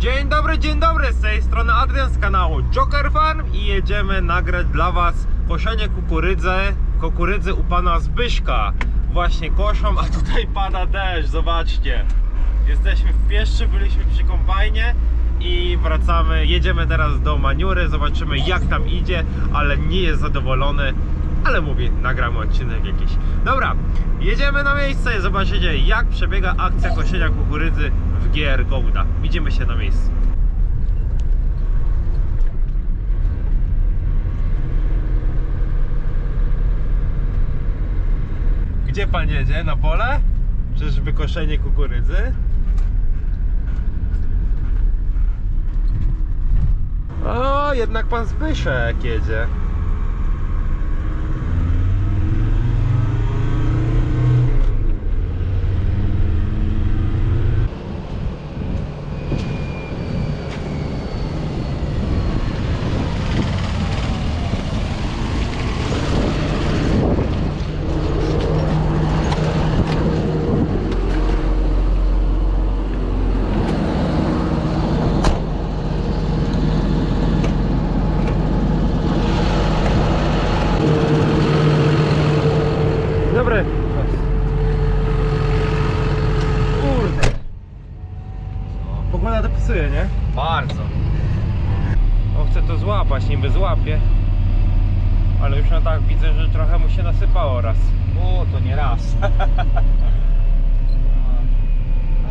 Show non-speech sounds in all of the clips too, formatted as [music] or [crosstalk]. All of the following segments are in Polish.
Dzień dobry, dzień dobry, z tej strony Adrian z kanału Joker Farm i jedziemy nagrać dla Was koszenie kukurydzy, kukurydzy u pana Zbyszka. Właśnie koszą, a tutaj pada deszcz, zobaczcie. Jesteśmy w pieszczy, byliśmy przy kombajnie i wracamy, jedziemy teraz do Maniury, zobaczymy jak tam idzie, ale nie jest zadowolony, ale mówi, nagramy odcinek jakiś. Dobra, jedziemy na miejsce i zobaczycie jak przebiega akcja koszenia kukurydzy w GR Gouda. Widzimy się na miejscu. Gdzie pan jedzie? Na pole? Przecież wykoszenie kukurydzy. O, jednak pan Zbyszek jedzie. Dobry. Kurde. Pogoda dopisuje, nie? Bardzo. On chce to złapać, niby złapie. Ale już na tak widzę, że trochę mu się nasypało raz. O, to nie raz.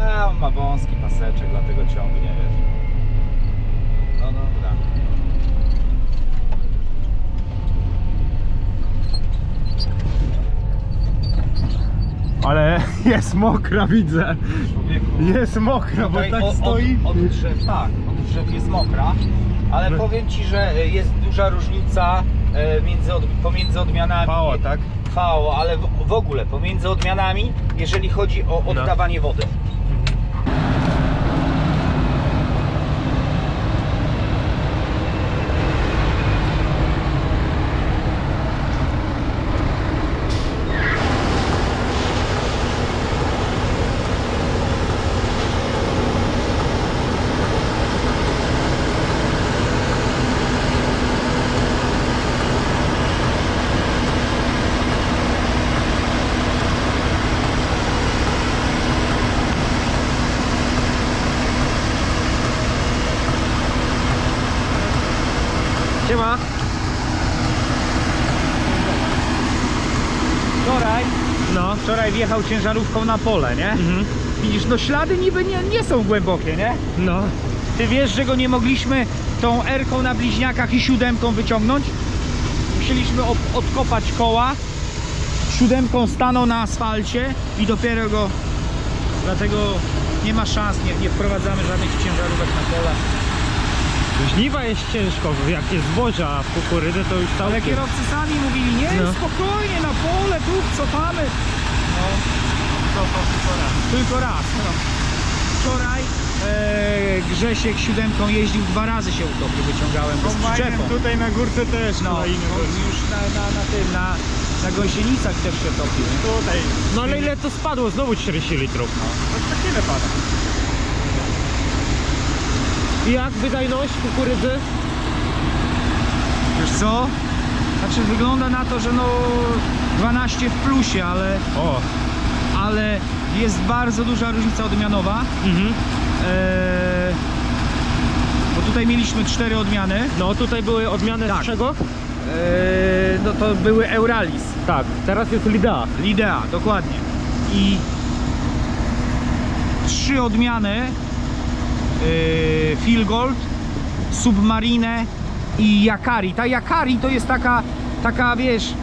A, on ma wąski paseczek, dlatego ciągnie, wiesz. No dobra. Ale [laughs] jest mokra, widzę. Człowieku. Jest mokra, bo Tutaj tak o- stoi. Od, od drzew, tak, od drzew jest mokra, ale No. powiem Ci, że e, jest duża różnica e, między od, pomiędzy odmianami. Pało, tak? FAO, ale w, w ogóle pomiędzy odmianami, jeżeli chodzi o No. oddawanie wody. Siema. Wczoraj, No. wczoraj wjechał ciężarówką na pole, nie? Mhm. Widzisz, no ślady niby nie, nie są głębokie, nie? No. Ty wiesz, że go nie mogliśmy tą erką na bliźniakach i siódemką wyciągnąć? Musieliśmy od, odkopać koła, siódemką stanął na asfalcie i dopiero go... Dlatego nie ma szans, nie, nie wprowadzamy żadnych ciężarówek na pole. Żniwa jest ciężko, jak jest zboża w kukurydzy to już Ale całkiem. kierowcy sami mówili, nie, No. spokojnie, na pole, tu cofamy. No, To, to tylko raz. tylko raz. No. Wczoraj e, Grzesiek siódemką jeździł, dwa razy się utopił, wyciągałem go z przyczepą. tutaj na górce też No, on już na, na, na tym, na, na gąsienicach też się topił. Tutaj. No ale ile to spadło? Znowu 40 litrów. No. To tyle pada. I jak wydajność kukurydzy? Wiesz co? Znaczy wygląda na to, że no 12 w plusie, ale, O. ale jest bardzo duża różnica odmianowa. Mhm. Eee, bo tutaj mieliśmy cztery odmiany. No tutaj były odmiany Tak. z czego? Eee, no to były Euralis. Tak, teraz jest Lida. Lidea, dokładnie. I trzy odmiany yy, Phil Gold, Submarine i Yakari. Ta Yakari to jest taka, taka wiesz,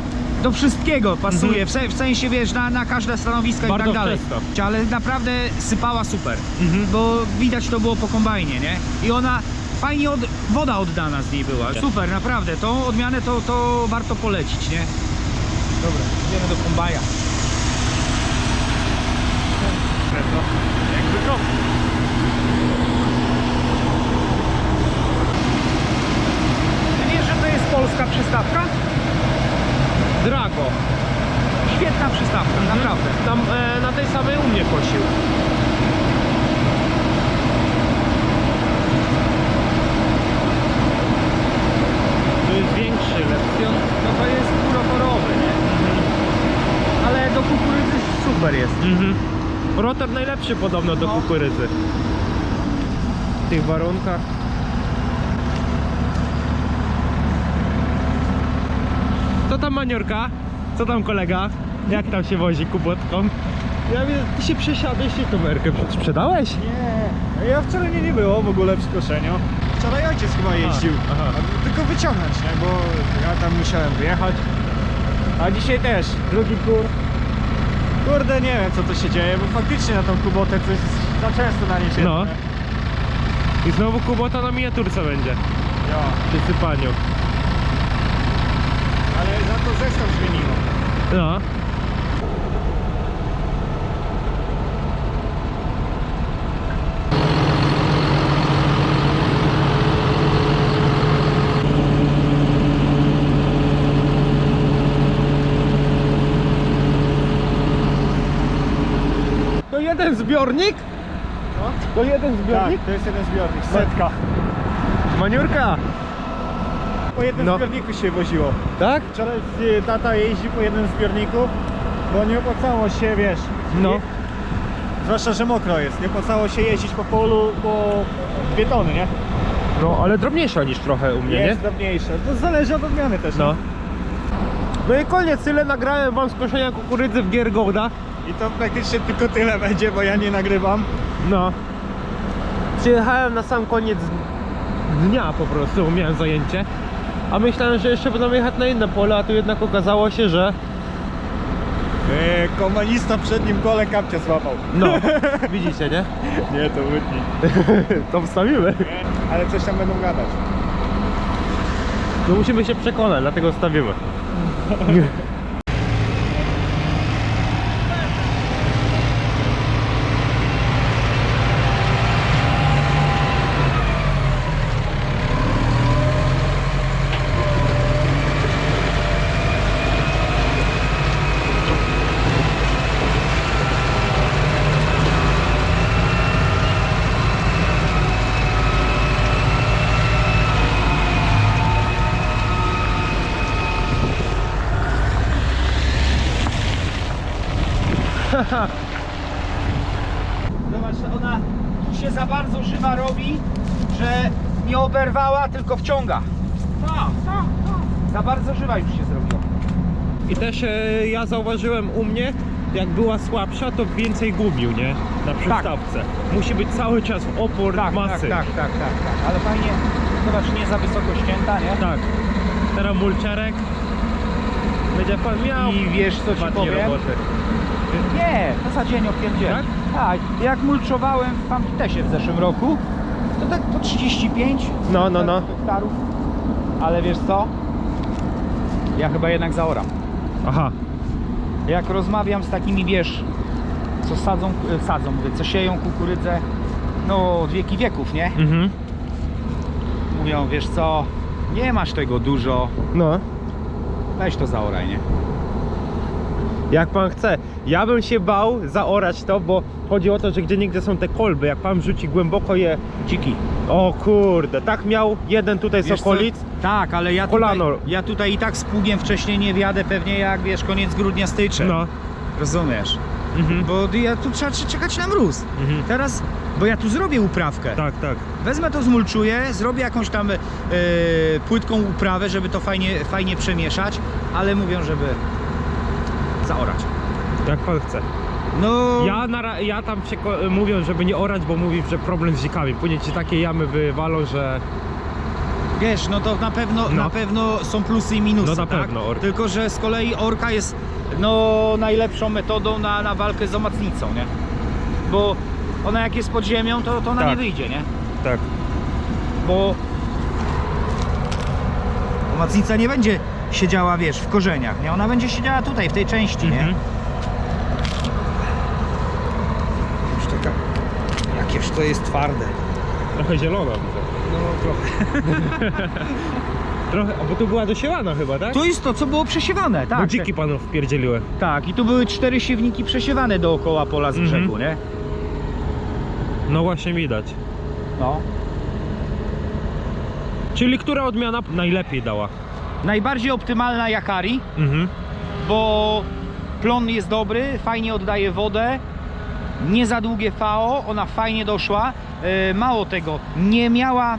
do wszystkiego pasuje, w, se, w sensie wiesz, na, na każde stanowiska Mhm. Bardzo i tak dalej. czysto. Ale naprawdę sypała super, Mhm. bo widać to było po kombajnie, nie? I ona fajnie od, woda oddana z niej była, Tak. super, naprawdę. Tą odmianę to, to warto polecić, nie? Dobra, idziemy do kombaja. Jakby to. Polska przystawka? Drago. Świetna przystawka, mhm. naprawdę. Tam e, na tej samej u mnie kosił. To jest większy lepcjon, no to jest urokorowy, nie? Mhm. Ale do kukurydzy super jest. Mhm. Rotor najlepszy podobno do No. kukurydzy. W tych warunkach. Co tam maniorka? Co tam kolega? Jak tam się wozi kubotką? Ja wiem, ty się przesiadłeś i tą erkę sprzedałeś? Nie, ja wczoraj mnie nie było w ogóle przy koszeniu. Wczoraj ojciec chyba jeździł. aha. Tylko wyciągnąć, nie? Bo ja tam musiałem wyjechać. A dzisiaj też, drugi kur. Kurde, nie wiem co tu się dzieje, bo faktycznie na tą kubotę coś za często na niej się. No. I znowu kubota na miniaturce będzie. Ja, Przy sypaniu. Za to zestaw zmieniło. No. To jeden zbiornik? No. To jeden zbiornik? Tak, to jest jeden zbiornik, setka. Maniurka! Po jednym No. zbiorniku się woziło. Tak? Wczoraj y, tata jeździł po jednym zbiorniku, bo nie opłacało się, wiesz, No. zwłaszcza, że mokro jest, nie opłacało się jeździć po polu, bo dwie tony, nie? No, ale drobniejsza niż trochę u mnie, jest nie? drobniejsze, to zależy od odmiany też, No. No i koniec, tyle nagrałem wam z koszenia kukurydzy w Giergołda. I to praktycznie tylko tyle będzie, bo ja nie nagrywam. No. Przyjechałem na sam koniec dnia po prostu, bo miałem zajęcie. A myślałem, że jeszcze będę jechać na inne pole, a tu jednak okazało się, że Eee, komunista w przednim kole kapcia złapał. no, [laughs] widzicie, nie? Nie, to wytnij. [laughs] To wstawimy. Ale coś tam będą gadać. No musimy się przekonać, dlatego wstawimy. [laughs] Zobacz, ona tu się za bardzo żywa robi, że nie oberwała, tylko wciąga. Za bardzo żywa już się zrobiła. I też e, ja zauważyłem u mnie, jak była słabsza, to więcej gubił, nie? Na przystawce. Musi być cały czas opór masy. Tak, tak, tak, tak, tak. Ale fajnie, zobacz, nie za wysoko ścięta, nie? Tak. Teraz mulczerek. Będzie pan miał. I wiesz co dwa ci dni powiem? roboty. Nie, to za dzień opierdzieli. Tak? Tak, jak mulczowałem w Pampitesie w zeszłym roku, to tak po 35 No, no, no. hektarów. Ale wiesz co? Ja chyba jednak zaoram. Aha. Jak rozmawiam z takimi, wiesz, co sadzą, e, sadzą, mówię, co sieją kukurydzę, no od wieki wieków, nie? Mhm. Mówią, wiesz co, nie masz tego dużo, No. weź to zaoraj, nie? Jak pan chce. Ja bym się bał zaorać to, bo chodzi o to, że gdzie nigdzie są te kolby. Jak pan rzuci głęboko je. Dziki. O kurde, tak miał jeden tutaj z Wiesz co? okolic. Tak, ale ja tutaj, Kolano. ja tutaj i tak z pługiem wcześniej nie wjadę pewnie jak, wiesz, koniec grudnia, styczeń. No. Rozumiesz? Mhm. Bo ja tu trzeba czekać na mróz. Mhm. Teraz, bo ja tu zrobię uprawkę. Tak, tak. Wezmę to, zmulczuję, zrobię jakąś tam e, płytką uprawę, żeby to fajnie, fajnie przemieszać, ale mówią, żeby zaorać. Jak pan chce. No, Ja, na, ja tam przeko- mówią, żeby nie orać, bo mówi, że problem z dzikami. Później ci takie jamy wywalą, że. wiesz, no to na pewno, No. na pewno są plusy i minusy, No na tak? pewno, orka. Tylko, że z kolei orka jest no, najlepszą metodą na, na walkę z omacnicą, nie? Bo ona jak jest pod ziemią, to, to ona Tak. nie wyjdzie, nie? Tak. Bo omacnica nie będzie siedziała, wiesz, w korzeniach, nie? Ona będzie siedziała tutaj, w tej części, nie? Mhm. Już taka, jakież to jest twarde. Trochę zielona widzę. No trochę. [laughs] Trochę, a bo tu była dosiewana chyba, tak? To jest to, co było przesiewane, tak. Bo dziki panów wpierdzieliły. Tak, i tu były cztery siewniki przesiewane dookoła pola z Mhm. brzegu, nie? No właśnie widać. No. Czyli która odmiana najlepiej dała? Najbardziej optymalna Jakari, Mhm. bo Plon jest dobry, fajnie oddaje wodę. Nie za długie FAO, ona fajnie doszła. E, mało tego, nie miała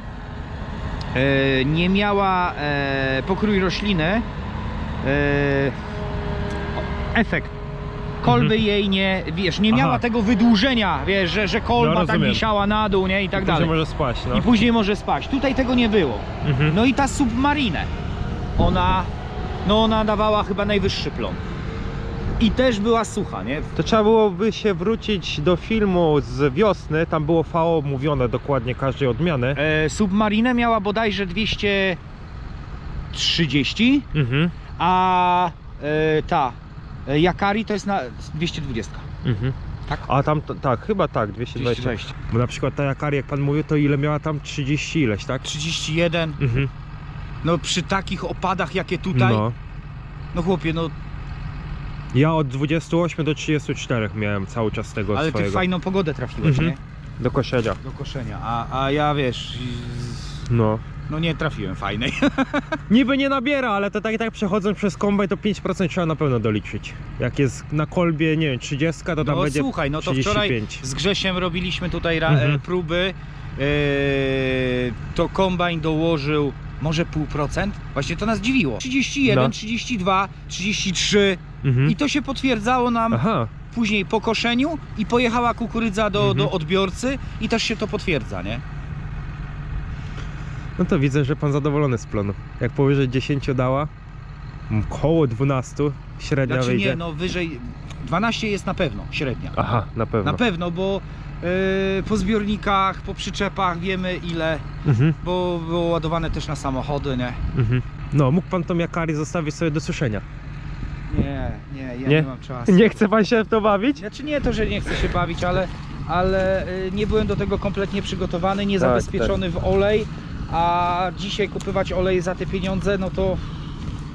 e, nie miała e, pokrój rośliny. Efekt. Kolby Mhm. jej nie, wiesz, nie miała Aha. tego wydłużenia, wiesz, że, że kolba No, tak wisiała na dół, nie, i tak Później dalej. może spaść, no. I później może spaść. Tutaj tego nie było. Mhm. No i ta submarinę. Ona, no ona dawała chyba najwyższy plon. I też była sucha, nie? To trzeba byłoby się wrócić do filmu z wiosny, tam było VO mówione dokładnie każdej odmiany. E, submarinę miała bodajże 230, Mhm. a e, ta e, Yakari to jest na 220. Mhm. Tak? A tam, tak, chyba tak, 220. 220. Bo na przykład ta Jakari, jak pan mówił, to ile miała tam 30 ileś, tak? 31. Mhm. No przy takich opadach jakie tutaj, no, No. chłopie, no Ja od 28 do 34 miałem cały czas tego ale ty swojego. w fajną pogodę trafiłeś, Mhm. nie? Do koszenia. Do koszenia. A, a ja wiesz, No. no nie trafiłem fajnej. [laughs] Niby nie nabiera, ale to tak i tak przechodząc przez kombaj to 5% trzeba na pewno doliczyć. Jak jest na kolbie, nie wiem, 30, to tam No będzie słuchaj, no to 35. wczoraj z Grzesiem robiliśmy tutaj ra- Mhm. e, próby. E, to kombajn dołożył może pół procent. Właśnie to nas dziwiło. 31, No. 32, 33 Mhm. i to się potwierdzało nam Aha, później po koszeniu i pojechała kukurydza do, Mhm. do odbiorcy i też się to potwierdza, nie? no to widzę, że pan zadowolony z planu. Jak powyżej 10 dała, koło 12 średnia Znaczy wyjdzie. nie, no wyżej 12 jest na pewno średnia. Aha, na pewno. Na pewno, bo po zbiornikach, po przyczepach wiemy ile, Mhm, bo było ładowane też na samochody, nie? mhm. No, mógł pan tą Jakari zostawić sobie do suszenia. Nie, nie, ja nie, Nie? mam czasu. Nie chce pan się w to bawić? Znaczy nie to, że nie chcę się bawić, ale, ale y, nie byłem do tego kompletnie przygotowany, nie Tak, zabezpieczony w olej, a dzisiaj kupywać olej za te pieniądze, no to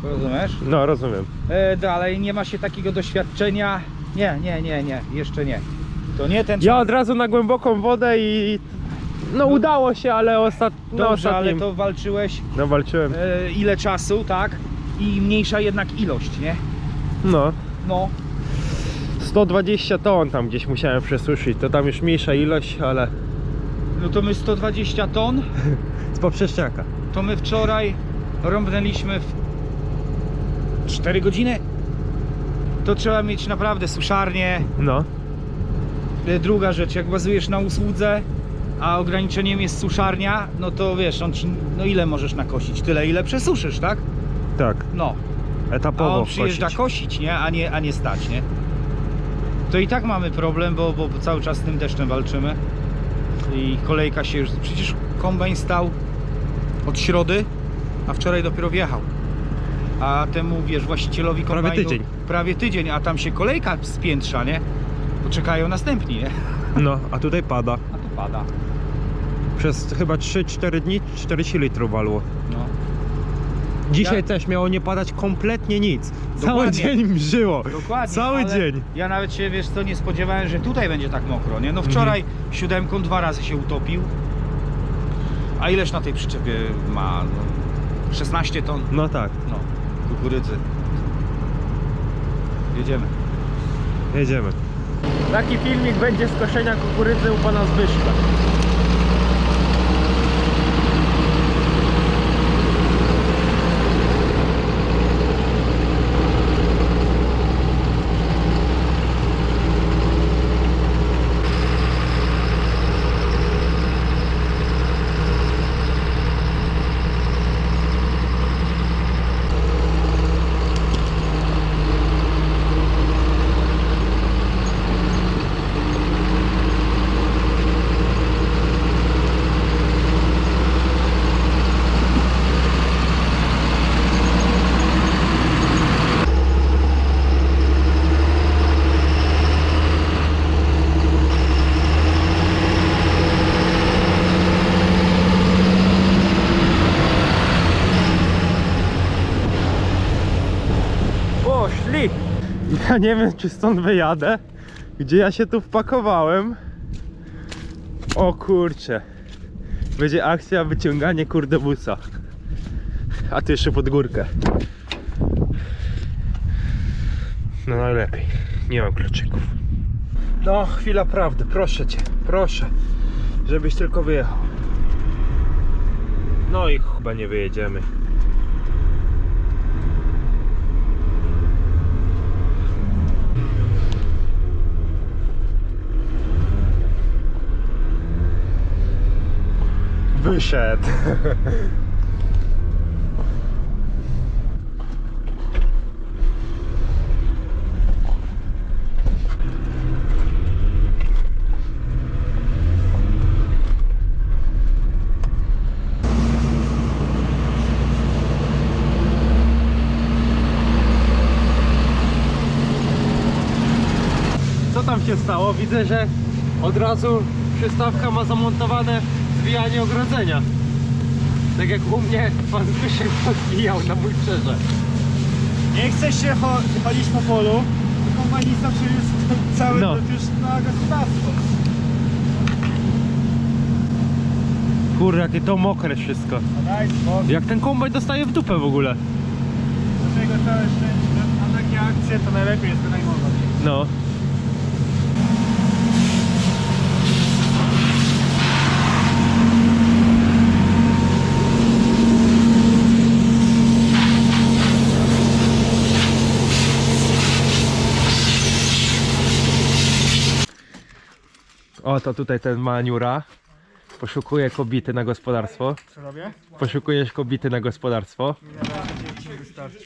rozumiesz? No, rozumiem. E, dalej nie ma się takiego doświadczenia. Nie, nie, nie, nie, jeszcze nie. To nie ten Ja od razu na głęboką wodę i... No udało się, ale ostat... no, Dobrze, ale ostatnim... to walczyłeś No walczyłem. e, ile czasu, tak? I mniejsza jednak ilość, nie? No. No, 120 ton tam gdzieś musiałem przesuszyć. To tam już mniejsza ilość, ale no to my 120 ton, [laughs] z poprzeczniaka. to my wczoraj rąbnęliśmy w 4 godziny. To trzeba mieć naprawdę suszarnię. No. E, Druga rzecz, jak bazujesz na usłudze, a ograniczeniem jest suszarnia, no to wiesz, on ci, no ile możesz nakosić? Tyle, ile przesuszysz, tak? Tak. No, a Etapowo on przyjeżdża kosić. kosić, nie? A nie, a nie stać, nie? To i tak mamy problem, bo, bo cały czas z tym deszczem walczymy. I kolejka się już. Przecież kombajn stał od środy, a wczoraj dopiero wjechał. A temu wiesz, właścicielowi Prawie kombajnu. tydzień. Prawie tydzień, a tam się kolejka spiętrza, nie? Bo czekają następni, nie? No, a tutaj pada. A tu pada. Przez chyba 3-4 dni 40 litrów walło. No. Dzisiaj Ja- też miało nie padać kompletnie nic. Cały Dokładnie. dzień mrzyło. Dokładnie. Cały ale dzień. Ja nawet się, wiesz co, nie spodziewałem, że tutaj będzie tak mokro, nie? No wczoraj siódemką dwa razy się utopił. A ileż na tej przyczepie ma? No, 16 ton, No tak, no, kukurydzy. Jedziemy. jedziemy. Taki filmik będzie z koszenia kukurydzy u pana Zbyszka. Ja nie wiem, czy stąd wyjadę. Gdzie ja się tu wpakowałem? O kurcze. Będzie akcja wyciąganie kurde busa. A ty jeszcze pod górkę. No najlepiej. Nie mam kluczyków. No, chwila prawdy, proszę cię, proszę. Żebyś tylko wyjechał. No i chyba nie wyjedziemy. Wyszedł. Co tam się stało? Widzę, że od razu przystawka ma zamontowane zwijanie ogrodzenia. Tak jak u mnie pan Zbyszek podbijał na mój przerze. Nie chcesz się cho- chodzić po polu, tylko pani zawsze jest cały No. już na gospodarstwo. Kurde, jakie to mokre wszystko. No daj spokój. Jak ten kombajn dostaje w dupę w ogóle. Dlatego całe szczęście, na takie akcje to najlepiej jest wynajmować. No. O, to tutaj ten maniura. Poszukuje kobiety na gospodarstwo. Co robię? Poszukujesz kobiety na gospodarstwo. Nie, razie ci wystarczy.